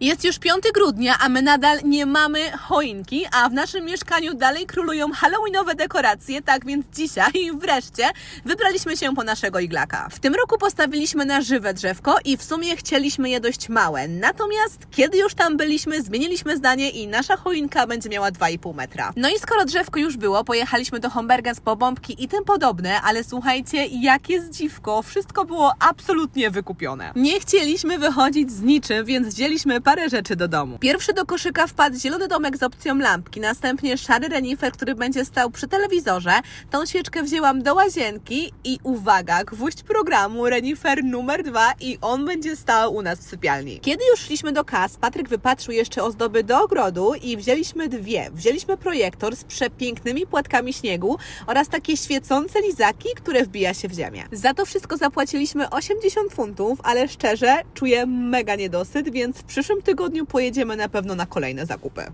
Jest już 5 grudnia, a my nadal nie mamy choinki, a w naszym mieszkaniu dalej królują halloweenowe dekoracje, tak więc dzisiaj wreszcie wybraliśmy się po naszego iglaka. W tym roku postawiliśmy na żywe drzewko i w sumie chcieliśmy je dość małe. Natomiast kiedy już tam byliśmy, zmieniliśmy zdanie i nasza choinka będzie miała 2,5 metra. No i skoro drzewko już było, pojechaliśmy do Hombergens po bombki i tym podobne, ale słuchajcie, jakie zdziwko, wszystko było absolutnie wykupione. Nie chcieliśmy wychodzić z niczym, więc wzięliśmy parę rzeczy do domu. Pierwszy do koszyka wpadł zielony domek z opcją lampki, następnie szary renifer, który będzie stał przy telewizorze. Tą świeczkę wzięłam do łazienki i uwaga, gwóźdź programu renifer numer dwa i on będzie stał u nas w sypialni. Kiedy już szliśmy do kas, Patryk wypatrzył jeszcze ozdoby do ogrodu i wzięliśmy dwie. Wzięliśmy projektor z przepięknymi płatkami śniegu oraz takie świecące lizaki, które wbija się w ziemię. Za to wszystko zapłaciliśmy 80 funtów, ale szczerze czuję mega niedosyt, więc w przyszłym tygodniu pojedziemy na pewno na kolejne zakupy.